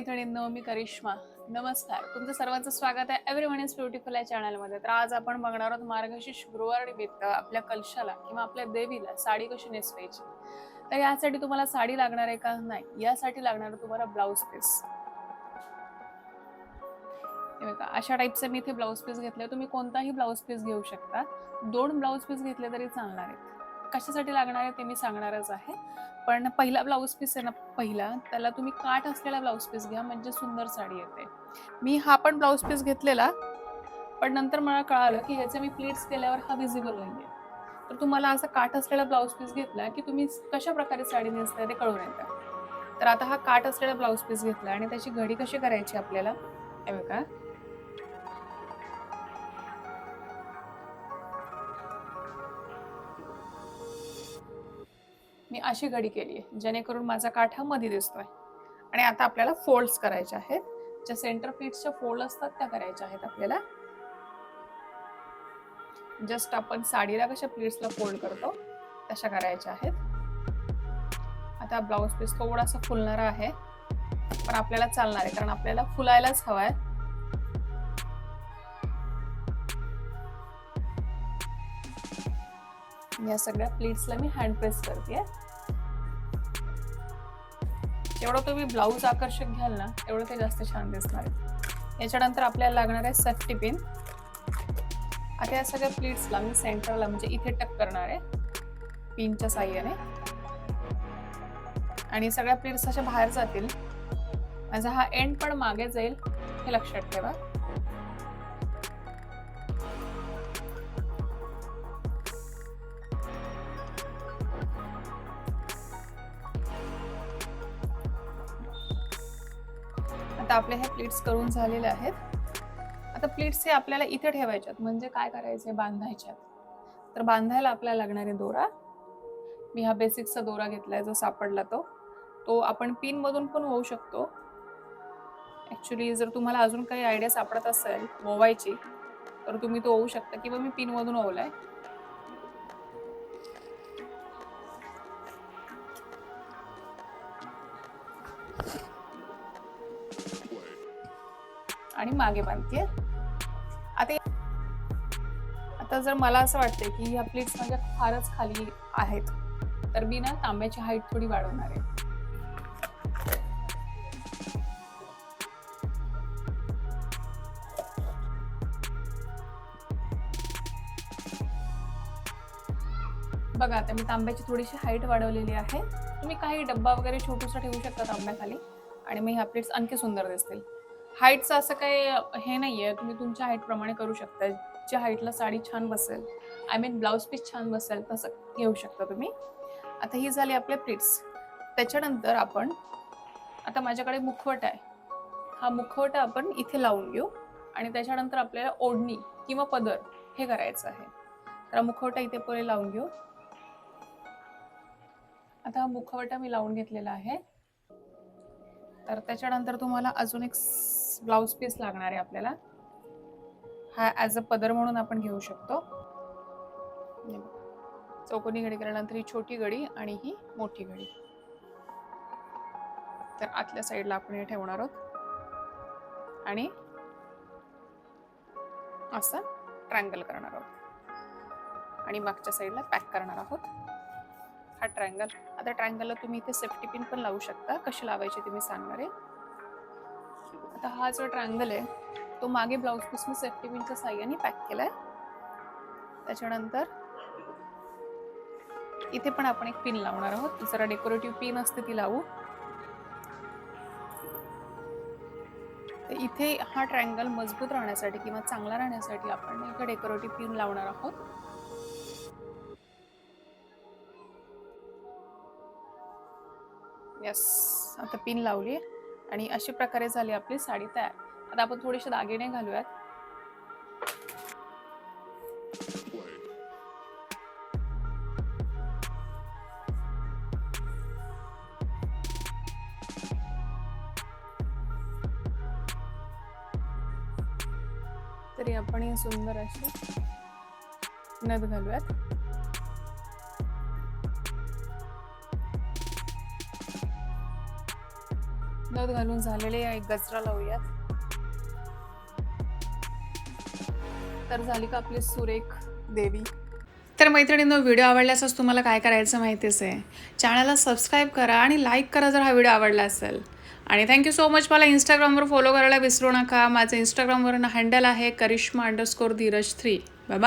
मैत्रिणींनो मी करिश्मा नमस्कार. तुमचं सर्वांचं स्वागत आहे एव्हरी वन इज ब्युटिफुल या चॅनलमध्ये तर आज आपण बघणार आहोत मार्गशीर्ष गुरुवार निमित्त आपल्या कलशाला किंवा आपल्या देवीला साडी कशी नेसवायची. तर यासाठी तुम्हाला साडी लागणार आहे का? नाही. यासाठी लागणार तुम्हाला ब्लाऊज पीस अशा टाईपचे मी इथे ब्लाऊज पीस घेतले. तुम्ही कोणताही ब्लाऊज पीस घेऊ शकता. दोन ब्लाऊज पीस घेतले तरी चालणार आहेत. कशासाठी लागणार आहे ते मी सांगणारच आहे. पण पहिला ब्लाऊज पीस आहे ना पहिला त्याला तुम्ही काठ असलेला ब्लाऊज पीस घ्या म्हणजे सुंदर साडी येते. मी हा पण ब्लाऊज पीस घेतलेला पण नंतर मला कळालं की ह्याचे मी प्लीट्स केल्यावर हा विजिबल नाहीये. तर तुम्हाला असा काठ असलेला ब्लाऊज पीस घेतला की तुम्ही कशा प्रकारे साडी नेसताय ते कळून येतं. तर आता हा काठ असलेला ब्लाऊज पीस घेतला आणि त्याची घडी कशी करायची आपल्याला? हे मी अशी घडी केली आहे जेणेकरून माझा काठा मध्ये दिसतोय. आणि आता आपल्याला फोल्ड्स करायचे आहेत. ज्या सेंटर प्लीट्सच्या फोल्ड असतात त्या करायच्या आहेत आपल्याला. जस्ट आपण साडीला कशा प्लीट्सला फोल्ड करतो तशा करायच्या आहेत. आता ब्लाऊज पीस थोडासा फुलणारा आहे पण आपल्याला चालणार आहे कारण आपल्याला फुलायलाच हवाय. या सगळ्या प्लेट्सला मी हँड प्रेस करते. जेवढं तुम्ही ब्लाऊज आकर्षक घ्याल ना तेवढं ते जास्त छान दिसणार आहे. याच्यानंतर आपल्याला लागणार आहे सेफ्टी पिन आता या सगळ्या प्लीट्सला मी सेंटरला म्हणजे इथे टक करणार आहे पिनच्या साह्याने. आणि सगळ्या प्लेट्स अशा बाहेर जातील. माझा हा एंड पण मागे जाईल हे लक्षात ठेवा. आता आपले हे प्लेट्स करून झालेले आहेत. आता प्लेट्स हे आपल्याला इथे ठेवायच्यात. म्हणजे काय करायचे बांधायच्यात. तर बांधायला आपल्याला लागणारे दोरा. मी हा बेसिकचा दोरा घेतलाय जो सापडला तो. तो आपण पिनमधून पण होऊ शकतो. ॲक्च्युली जर तुम्हाला अजून काही आयडिया सापडत असेल ओवायची तर तुम्ही तो होऊ शकता. किंवा मी पिनमधून ओवलाय. आणि मागे बांधते आता आता जर मला असं वाटतंय की ह्या प्लेट्स माझ्या फारच खाली आहेत तर मी ना तांब्याची हाईट थोडी वाढवणार आहे. बघा आता मी तांब्याची थोडीशी हाईट वाढवलेली आहे. तुम्ही काही डब्बा वगैरे छोटूसा ठेवू शकता तांब्याखाली. आणि मग ह्या प्लेट्स आणखी सुंदर दिसतील. हाईटचं असं काही हे नाही आहे तुम्ही तुमच्या हाईटप्रमाणे करू शकता. ज्या हाईटला साडी छान बसेल आय मीन ब्लाऊज पीस छान बसेल तसं घेऊ शकता तुम्ही. आता ही झाली आपले प्लीट्स त्याच्यानंतर आपण आता माझ्याकडे मुखवट आहे. हा मुखवटा आपण इथे लावून घेऊ. आणि त्याच्यानंतर आपल्याला ओढणी किंवा पदर हे करायचं आहे. तर मुखवटा इथे पुढे लावून घेऊ. आता हा मुखवटा मी लावून घेतलेला आहे. तर त्याच्यानंतर तुम्हाला अजून एक ब्लाऊज पीस लागणार आहे आपल्याला. हा ॲज अ पदर म्हणून आपण घेऊ शकतो. चौकोनी घडी केल्यानंतर ही छोटी घडी आणि ही मोठी घडी. तर आतल्या साईडला आपण हे ठेवणार आहोत. आणि असं ट्रँगल करणार आहोत. आणि मागच्या साईडला पॅक करणार आहोत. हा ट्रँगल आता ट्रँगलला तुम्ही इथे सेफ्टी पिन पण लावू शकता. कशी लावायची ते मी सांगणार आहे. आता हा जो ट्रँगल आहे तो मागे ब्लाऊज पीस मी सेफ्टी पिनच्या साह्याने पॅक केला आहे त्याच्यानंतर इथे पण आपण एक पिन लावणार आहोत. जरा डेकोरेटिव्ह पिन असते ती लावू. तर इथे हा ट्रँगल मजबूत राहण्यासाठी किंवा चांगला राहण्यासाठी आपण एक डेकोरेटिव्ह पिन लावणार आहोत. यस आता पिन लावली आहे आणि अशा प्रकारे झाली आपली साडी तयार. आता आपण थोडेसे दागिने घालूयात. तरी आपण ही सुंदर अशी नद घालूयात. हातात घालून झालेले एक गजरा लावूयात. तर झाली का आपली सुरेख देवी. तर मैत्रिणींनो व्हिडिओ आवडल्यासच तुम्हाला काय करायचं माहितीच आहे. चॅनलला सबस्क्राईब करा आणि लाईक करा जर हा व्हिडिओ आवडला असेल. आणि थँक्यू सो मच मला इंस्टाग्रामवर फॉलो करायला विसरू नका. माझं इंस्टाग्रामवर हँडल आहे Karishma underscore Dheeraj three by